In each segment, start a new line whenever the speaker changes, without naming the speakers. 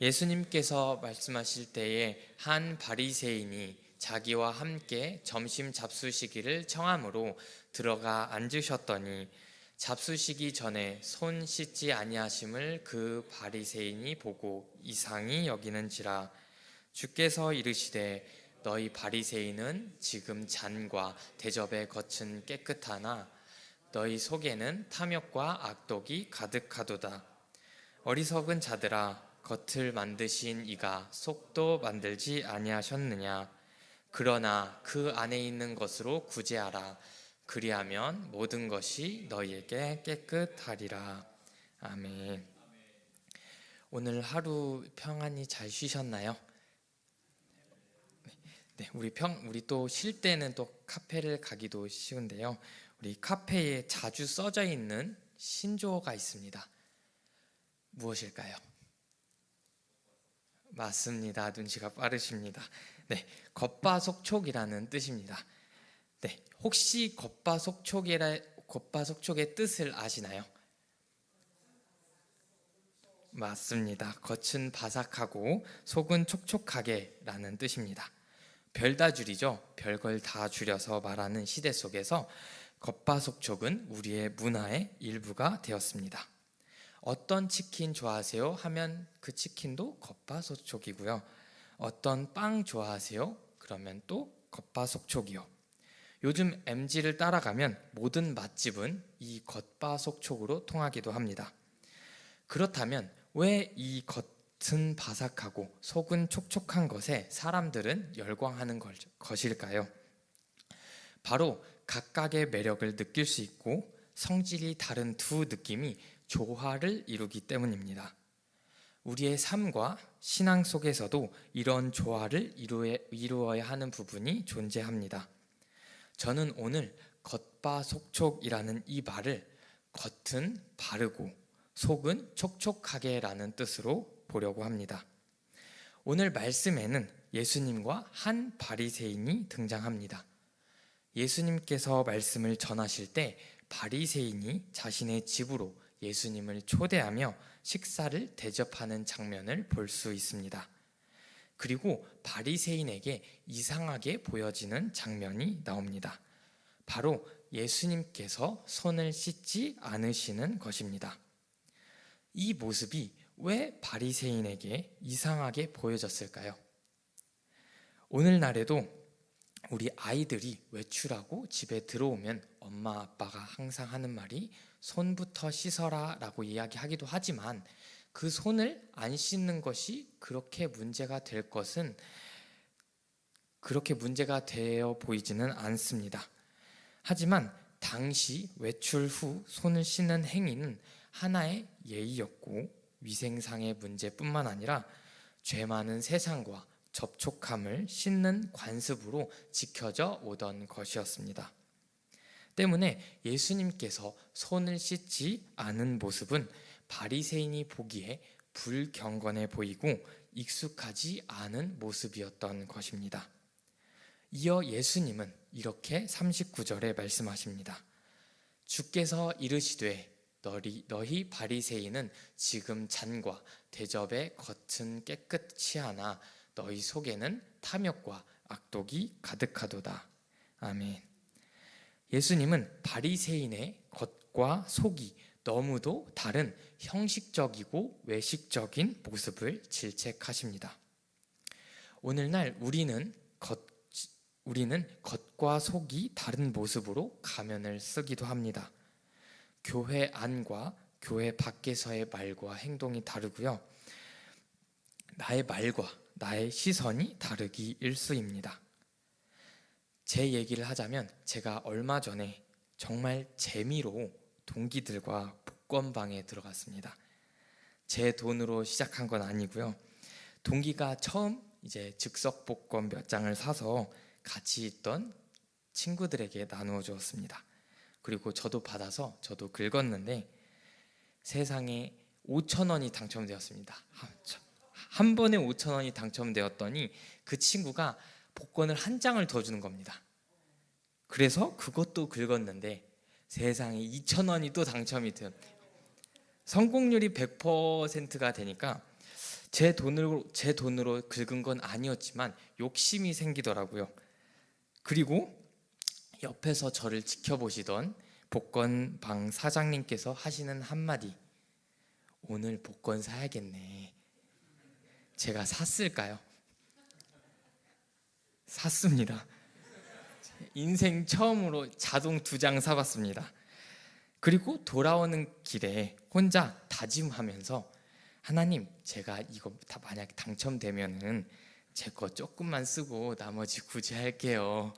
예수님께서 말씀하실 때에 한 바리새인이 자기와 함께 점심 잡수시기를 청함으로 들어가 앉으셨더니 잡수시기 전에 손 씻지 아니하심을 그 바리새인이 보고 이상히 여기는지라 주께서 이르시되 너희 바리새인은 지금 잔과 대접의 겉은 깨끗하나 너희 속에는 탐욕과 악독이 가득하도다. 어리석은 자들아 겉을 만드신 이가 속도 만들지 아니하셨느냐 그러나 그 안에 있는 것으로 구제하라 그리하면 모든 것이 너희에게 깨끗하리라 아멘 오늘 하루 평안히 잘 쉬셨나요? 네, 우리 평 우리 또 쉴 때는 또 카페를 가기도 쉬운데요. 우리 카페에 자주 써져 있는 신조어가 있습니다. 무엇일까요? 맞습니다. 눈치가 빠르십니다. 네, 겉바속촉이라는 뜻입니다. 네, 혹시 겉바속촉이라 겉바속촉의 뜻을 아시나요? 맞습니다. 겉은 바삭하고 속은 촉촉하게라는 뜻입니다. 별다 줄이죠. 별걸 다 줄여서 말하는 시대 속에서 겉바속촉은 우리의 문화의 일부가 되었습니다. 어떤 치킨 좋아하세요? 하면 그 치킨도 겉바속촉이고요. 어떤 빵 좋아하세요? 그러면 또 겉바속촉이요. 요즘 MG를 따라가면 모든 맛집은 이 겉바속촉으로 통하기도 합니다. 그렇다면 왜 이 겉은 바삭하고 속은 촉촉한 것에 사람들은 열광하는 걸- 것일까요? 바로 각각의 매력을 느낄 수 있고 성질이 다른 두 느낌이 조화를 이루기 때문입니다. 우리의 삶과 신앙 속에서도 이런 조화를 이루어- 이루어야 하는 부분이 존재합니다. 저는 오늘 겉바속촉이라는 이 말을 겉은 바르고 속은 촉촉하게라는 뜻으로 보려고 합니다. 오늘 말씀에는 예수님과 한 바리새인이 등장합니다. 예수님께서 말씀을 전하실 때 바리새인이 자신의 집으로 예수님을 초대하며 식사를 대접하는 장면을 볼 수 있습니다. 그리고 바리새인에게 이상하게 보여지는 장면이 나옵니다. 바로 예수님께서 손을 씻지 않으시는 것입니다. 이 모습이 왜 바리새인에게 이상하게 보여졌을까요? 오늘날에도 우리 아이들이 외출하고 집에 들어오면 엄마 아빠가 항상 하는 말이 손부터 씻어라 라고 이야기하기도 하지만 그 손을 안 씻는 것이 그렇게 문제가 될 것은 그렇게 문제가 되어 보이지는 않습니다. 하지만 당시 외출 후 손을 씻는 행위는 하나의 예의였고 위생상의 문제뿐만 아니라 죄 많은 세상과 접촉함을 씻는 관습으로 지켜져 오던 것이었습니다. 때문에 예수님께서 손을 씻지 않은 모습은 바리새인이 보기에 불경건해 보이고 익숙하지 않은 모습이었던 것입니다. 이어 예수님은 이렇게 39절에 말씀하십니다. 주께서 이르시되 너희, 너희 바리새인은 지금 잔과 대접의 겉은 깨끗치 않아 너희 속에는 탐욕과 악독이 가득하도다. 아멘. 예수님은 바리새인의 겉과 속이 너무도 다른 형식적이고 외식적인 모습을 질책하십니다. 오늘날 우리는 겉 우리는 겉과 속이 다른 모습으로 가면을 쓰기도 합니다. 교회 안과 교회 밖에서의 말과 행동이 다르고요. 나의 말과 나의 시선이 다르기 일수입니다. 제 얘기를 하자면 제가 얼마 전에 정말 재미로 동기들과 복권방에 들어갔습니다. 제 돈으로 시작한 건 아니고요. 동기가 처음 이제 즉석 복권 몇 장을 사서 같이 있던 친구들에게 나누어 주었습니다. 그리고 저도 받아서 저도 긁었는데 세상에 5천 원이 당첨되었습니다. 한- 번에 5천 원이 당첨되었더니 그 친구가 복권을 한 장을 더 주는 겁니다. 그래서 그것도 긁었는데 세상에 2천 원이 또 당첨이 된 성공률이 100%가 되니까 제 돈으로 제 돈으로 긁은 건 아니었지만 욕심이 생기더라고요. 그리고 옆에서 저를 지켜보시던 복권방 사장님께서 하시는 한마디. 오늘 복권 사야겠네. 제가 샀을까요? 샀습니다. 인생 처음으로 자동 두 장 사봤습니다. 그리고 돌아오는 길에 혼자 다짐하면서 하나님, 제가 이거 다 만약 당첨되면은 제 거 조금만 쓰고 나머지 구제할게요.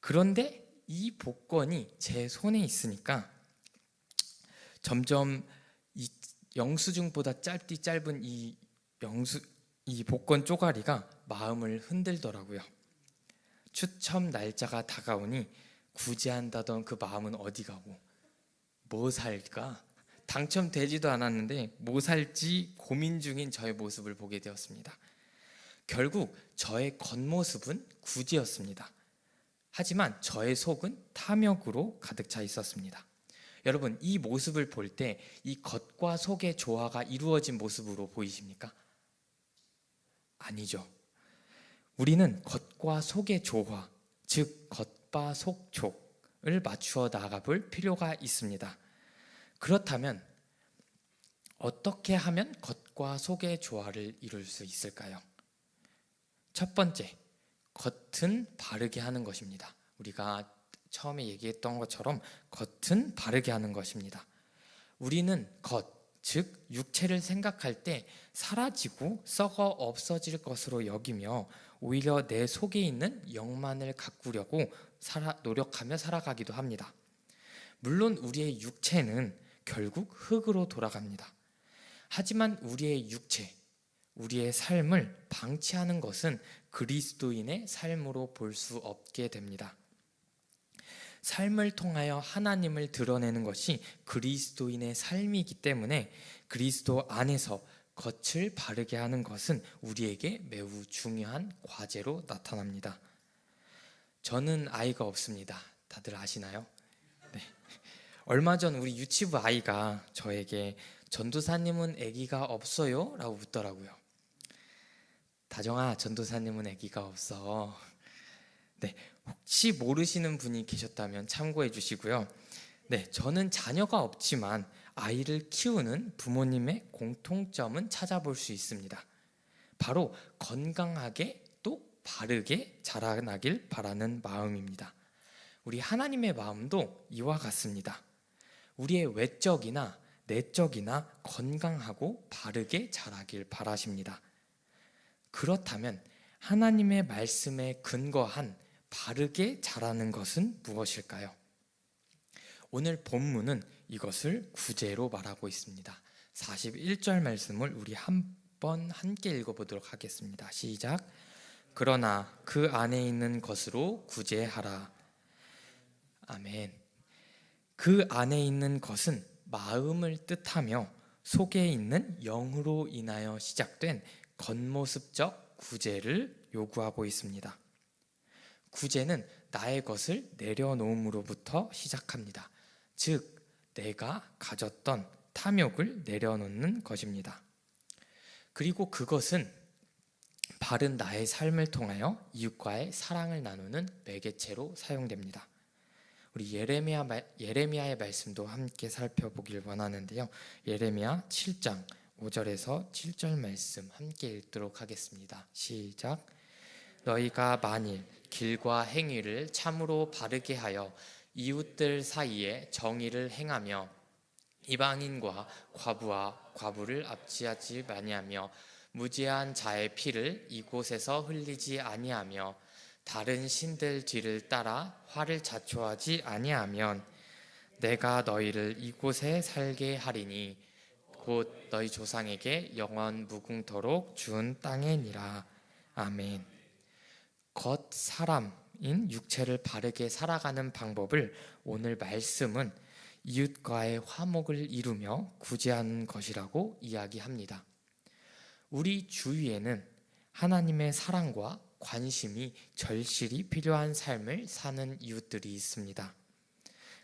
그런데 이 복권이 제 손에 있으니까 점점 이 영수증보다 짧디 짧은 이 영수 이 복권 쪼가리가 마음을 흔들더라고요. 추첨 날짜가 다가오니 구제한다던 그 마음은 어디 가고 뭐 살까? 당첨되지도 않았는데 뭐 살지 고민 중인 저의 모습을 보게 되었습니다. 결국 저의 겉모습은 구제였습니다. 하지만 저의 속은 탐욕으로 가득 차 있었습니다. 여러분, 이 모습을 볼 때 이 겉과 속의 조화가 이루어진 모습으로 보이십니까? 아니죠. 우리는 겉과 속의 조화, 즉 겉바 속촉을 맞추어 나가볼 필요가 있습니다. 그렇다면 어떻게 하면 겉과 속의 조화를 이룰 수 있을까요? 첫 번째, 겉은 바르게 하는 것입니다. 우리가 처음에 얘기했던 것처럼 겉은 바르게 하는 것입니다. 우리는 겉, 즉 육체를 생각할 때 사라지고 썩어 없어질 것으로 여기며 오히려 내 속에 있는 영만을 가꾸려고 살아, 노력하며 살아가기도 합니다. 물론 우리의 육체는 결국 흙으로 돌아갑니다. 하지만 우리의 육체, 우리의 삶을 방치하는 것은 그리스도인의 삶으로 볼 수 없게 됩니다. 삶을 통하여 하나님을 드러내는 것이 그리스도인의 삶이기 때문에 그리스도 안에서 겉을 바르게 하는 것은 우리에게 매우 중요한 과제로 나타납니다. 저는 아이가 없습니다. 다들 아시나요? 네. 얼마 전 우리 유치부 아이가 저에게 전도사님은 아기가 없어요? 라고 묻더라고요. 다정아, 전도사님은 아기가 없어. 네, 혹시 모르시는 분이 계셨다면 참고해 주시고요. 네, 저는 자녀가 없지만 아이를 키우는 부모님의 공통점은 찾아볼 수 있습니다. 바로 건강하게 또 바르게 자라나길 바라는 마음입니다. 우리 하나님의 마음도 이와 같습니다. 우리의 외적이나 내적이나 건강하고 바르게 자라길 바라십니다. 그렇다면 하나님의 말씀에 근거한 바르게 자라는 것은 무엇일까요? 오늘 본문은 이것을 구제로 말하고 있습니다. 41절 말씀을 우리 한번 함께 읽어보도록 하겠습니다. 시작. 그러나 그 안에 있는 것으로 구제하라. 아멘. 그 안에 있는 것은 마음을 뜻하며 속에 있는 영으로 인하여 시작된 겉모습적 구제를 요구하고 있습니다. 구제는 나의 것을 내려놓음으로부터 시작합니다. 즉, 내가 가졌던 탐욕을 내려놓는 것입니다. 그리고 그것은 바른 나의 삶을 통하여 이웃과의 사랑을 나누는 매개체로 사용됩니다. 우리 예레미야 예레미야의 말씀도 함께 살펴보길 원하는데요. 예레미야 7장 5절에서 7절 말씀 함께 읽도록 하겠습니다. 시작. 너희가 만일 길과 행위를 참으로 바르게 하여 이웃들 사이에 정의를 행하며 이방인과 과부와 과부를 압지하지 아니하며 무죄한 자의 피를 이곳에서 흘리지 아니하며 다른 신들 뒤를 따라 화를 자초하지 아니하면 내가 너희를 이곳에 살게 하리니 곧 너희 조상에게 영원 무궁토록 준 땅에니라 아멘. 겉 사람 인 육체를 바르게 살아가는 방법을 오늘 말씀은 이웃과의 화목을 이루며 구제하는 것이라고 이야기합니다. 우리 주위에는 하나님의 사랑과 관심이 절실히 필요한 삶을 사는 이웃들이 있습니다.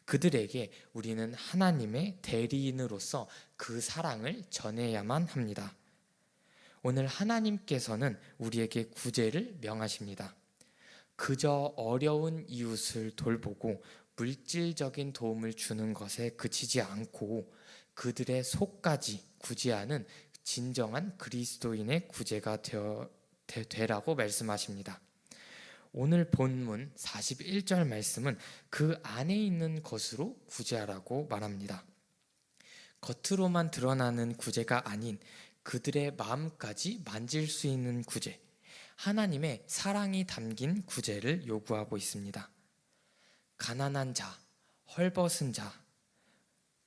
그들에게 우리는 하나님의 대리인으로서 그 사랑을 전해야만 합니다. 오늘 하나님께서는 우리에게 구제를 명하십니다. 그저 어려운 이웃을 돌보고 물질적인 도움을 주는 것에 그치지 않고 그들의 속까지 구제하는 진정한 그리스도인의 구제가 되어 되, 되라고 말씀하십니다. 오늘 본문 41절 말씀은 그 안에 있는 것으로 구제하라고 말합니다. 겉으로만 드러나는 구제가 아닌 그들의 마음까지 만질 수 있는 구제, 하나님의 사랑이 담긴 구제를 요구하고 있습니다. 가난한 자, 헐벗은 자,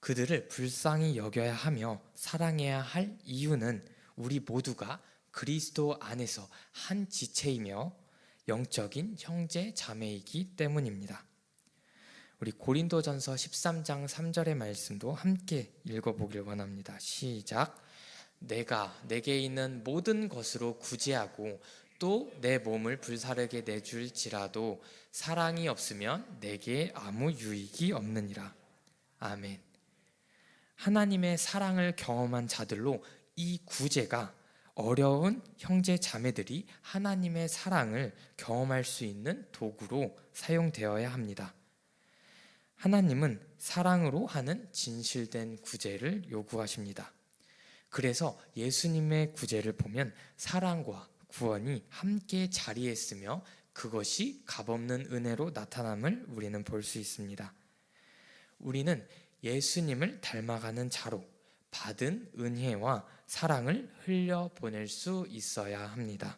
그들을 불쌍히 여겨야 하며 사랑해야 할 이유는 우리 모두가 그리스도 안에서 한 지체이며 영적인 형제 자매이기 때문입니다. 우리 고린도전서 13장 3절의 말씀도 함께 읽어보길 원합니다. 시작. 내가 내게 있는 모든 것으로 구제하고 또 내 몸을 불사르게 내줄지라도 사랑이 없으면 내게 아무 유익이 없느니라. 아멘. 하나님의 사랑을 경험한 자들로 이 구제가 어려운 형제 자매들이 하나님의 사랑을 경험할 수 있는 도구로 사용되어야 합니다. 하나님은 사랑으로 하는 진실된 구제를 요구하십니다. 그래서 예수님의 구제를 보면 사랑과 구원이 함께 자리했으며 그것이 값없는 은혜로 나타남을 우리는 볼 수 있습니다. 우리는 예수님을 닮아가는 자로 받은 은혜와 사랑을 흘려보낼 수 있어야 합니다.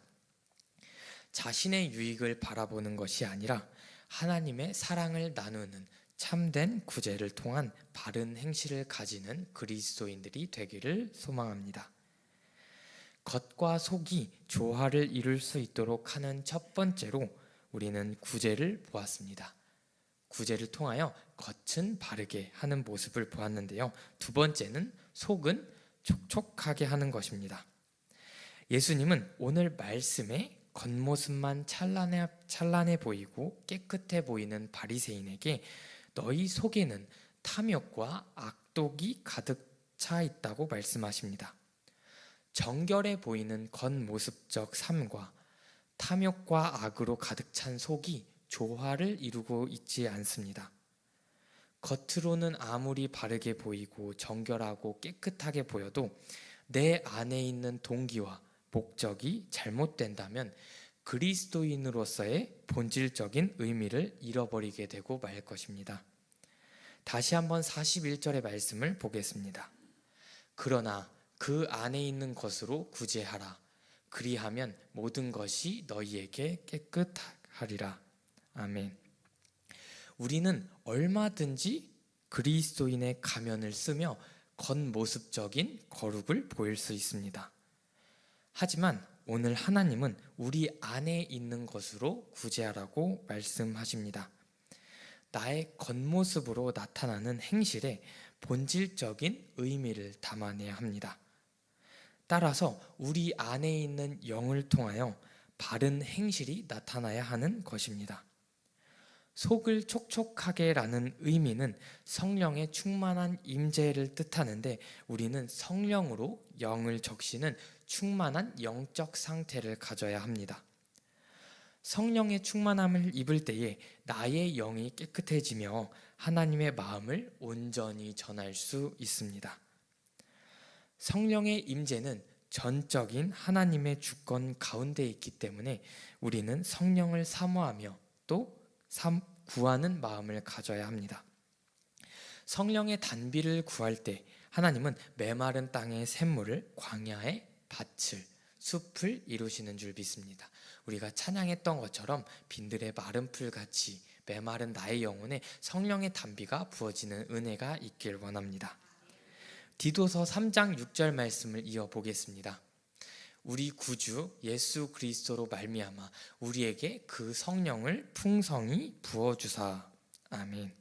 자신의 유익을 바라보는 것이 아니라 하나님의 사랑을 나누는 참된 구제를 통한 바른 행실을 가지는 그리스도인들이 되기를 소망합니다. 겉과 속이 조화를 이룰 수 있도록 하는 첫 번째로 우리는 구제를 보았습니다. 구제를 통하여 겉은 바르게 하는 모습을 보았는데요. 두 번째는 속은 촉촉하게 하는 것입니다. 예수님은 오늘 말씀에 겉모습만 찬란해, 찬란해 보이고 깨끗해 보이는 바리새인에게 너희 속에는 탐욕과 악독이 가득 차 있다고 말씀하십니다. 정결해 보이는 겉모습적 삶과 탐욕과 악으로 가득 찬 속이 조화를 이루고 있지 않습니다. 겉으로는 아무리 바르게 보이고 정결하고 깨끗하게 보여도 내 안에 있는 동기와 목적이 잘못된다면 그리스도인으로서의 본질적인 의미를 잃어버리게 되고 말 것입니다. 다시 한번 41절의 말씀을 보겠습니다. 그러나 그 안에 있는 것으로 구제하라. 그리하면 모든 것이 너희에게 깨끗하리라. 아멘. 우리는 얼마든지 그리스도인의 가면을 쓰며 겉모습적인 거룩을 보일 수 있습니다. 하지만 오늘 하나님은 우리 안에 있는 것으로 구제하라고 말씀하십니다. 나의 겉모습으로 나타나는 행실에 본질적인 의미를 담아내야 합니다. 따라서 우리 안에 있는 영을 통하여 바른 행실이 나타나야 하는 것입니다. 속을 촉촉하게라는 의미는 성령의 충만한 임재를 뜻하는데 우리는 성령으로 영을 적시는 충만한 영적 상태를 가져야 합니다. 성령의 충만함을 입을 때에 나의 영이 깨끗해지며 하나님의 마음을 온전히 전할 수 있습니다. 성령의 임재는 전적인 하나님의 주권 가운데 있기 때문에 우리는 성령을 사모하며 또 구하는 마음을 가져야 합니다. 성령의 단비를 구할 때 하나님은 메마른 땅의 샘물을 광야의 밭을 숲을 이루시는 줄 믿습니다. 우리가 찬양했던 것처럼 빈들의 마른 풀 같이 메마른 나의 영혼에 성령의 단비가 부어지는 은혜가 있길 원합니다. 디도서 3장 6절 말씀을 이어 보겠습니다. 우리 구주 예수 그리스도로 말미암아 우리에게 그 성령을 풍성히 부어 주사. 아멘.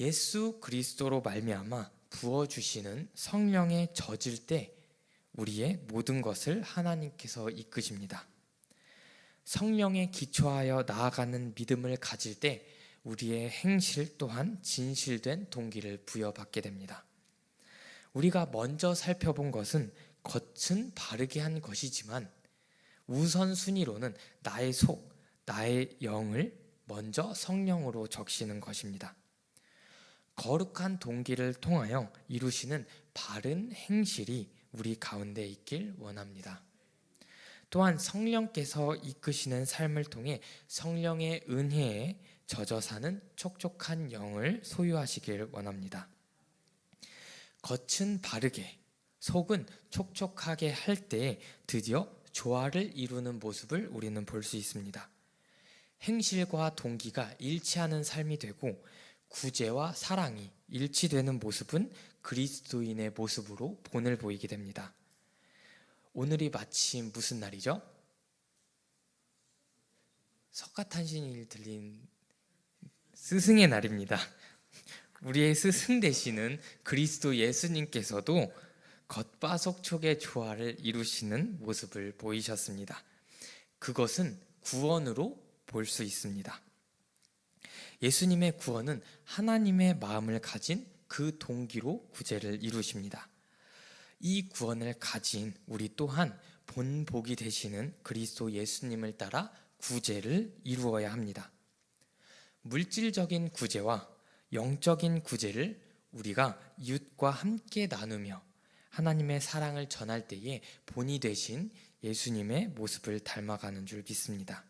예수 그리스도로 말미암아 부어 주시는 성령의 젖을 때 우리의 모든 것을 하나님께서 이끄십니다. 성령에 기초하여 나아가는 믿음을 가질 때 우리의 행실 또한 진실된 동기를 부여받게 됩니다. 우리가 먼저 살펴본 것은 겉은 바르게 한 것이지만 우선순위로는 나의 속, 나의 영을 먼저 성령으로 적시는 것입니다. 거룩한 동기를 통하여 이루시는 바른 행실이 우리 가운데 있길 원합니다. 또한 성령께서 이끄시는 삶을 통해 성령의 은혜에 젖어 사는 촉촉한 영을 소유하시길 원합니다. 겉은 바르게, 속은 촉촉하게 할때 드디어 조화를 이루는 모습을 우리는 볼 수 있습니다. 행실과 동기가 일치하는 삶이 되고 구제와 사랑이 일치되는 모습은 그리스도인의 모습으로 본을 보이게 됩니다. 오늘이 마침 무슨 날이죠? 석가탄신일 들린 스승의 날입니다. 우리의 스승 되시는 그리스도 예수님께서도 겉바속촉의 조화를 이루시는 모습을 보이셨습니다. 그것은 구원으로 볼 수 있습니다. 예수님의 구원은 하나님의 마음을 가진 그 동기로 구제를 이루십니다. 이 구원을 가진 우리 또한 본복이 되시는 그리스도 예수님을 따라 구제를 이루어야 합니다. 물질적인 구제와 영적인 구제를 우리가 이웃과 함께 나누며 하나님의 사랑을 전할 때에 본이 되신 예수님의 모습을 닮아가는 줄 믿습니다.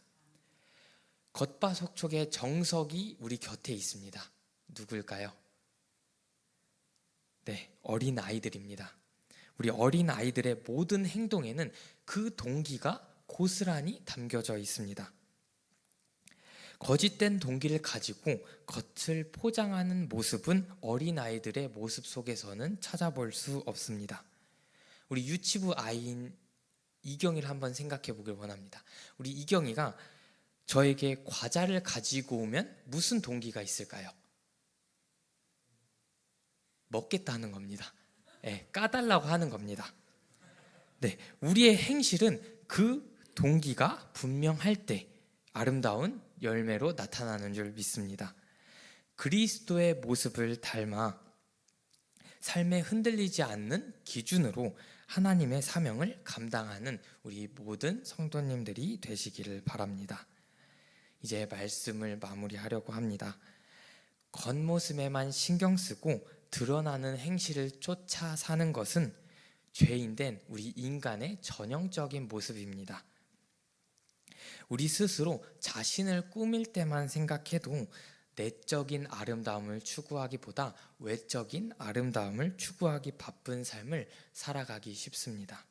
겉바속촉의 정석이 우리 곁에 있습니다. 누굴까요? 네, 어린 아이들입니다. 우리 어린 아이들의 모든 행동에는 그 동기가 고스란히 담겨져 있습니다. 거짓된 동기를 가지고 겉을 포장하는 모습은 어린 아이들의 모습 속에서는 찾아볼 수 없습니다. 우리 유치부 아이인 이경이를 한번 생각해 보길 원합니다. 우리 이경이가 저에게 과자를 가지고 오면 무슨 동기가 있을까요? 먹겠다는 겁니다. 네, 까달라고 하는 겁니다. 네, 우리의 행실은 그 동기가 분명할 때 아름다운 열매로 나타나는 줄 믿습니다. 그리스도의 모습을 닮아 삶에 흔들리지 않는 기준으로 하나님의 사명을 감당하는 우리 모든 성도님들이 되시기를 바랍니다. 이제 말씀을 마무리하려고 합니다. 겉모습에만 신경 쓰고 드러나는 행실을 쫓아 사는 것은 죄인된 우리 인간의 전형적인 모습입니다. 우리 스스로 자신을 꾸밀 때만 생각해도 내적인 아름다움을 추구하기보다 외적인 아름다움을 추구하기 바쁜 삶을 살아가기 쉽습니다.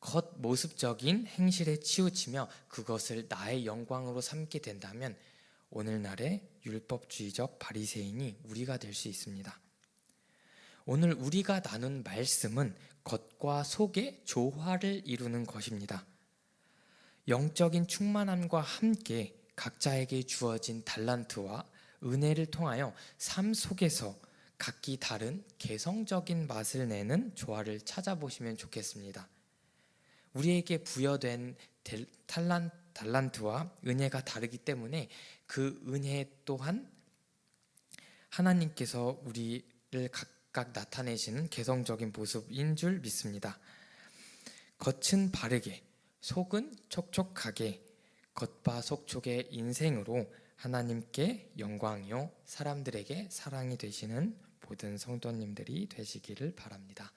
겉모습적인 행실에 치우치며 그것을 나의 영광으로 삼게 된다면 오늘날의 율법주의적 바리새인이 우리가 될 수 있습니다. 오늘 우리가 나눈 말씀은 겉과 속의 조화를 이루는 것입니다. 영적인 충만함과 함께 각자에게 주어진 달란트와 은혜를 통하여 삶 속에서 각기 다른 개성적인 맛을 내는 조화를 찾아보시면 좋겠습니다. 우리에게 부여된 탈란, 달란트와 은혜가 다르기 때문에 그 은혜 또한 하나님께서 우리를 각각 나타내시는 개성적인 모습인 줄 믿습니다. 겉은 바르게, 속은 촉촉하게 겉바속촉의 인생으로 하나님께 영광이요 사람들에게 사랑이 되시는 모든 성도님들이 되시기를 바랍니다.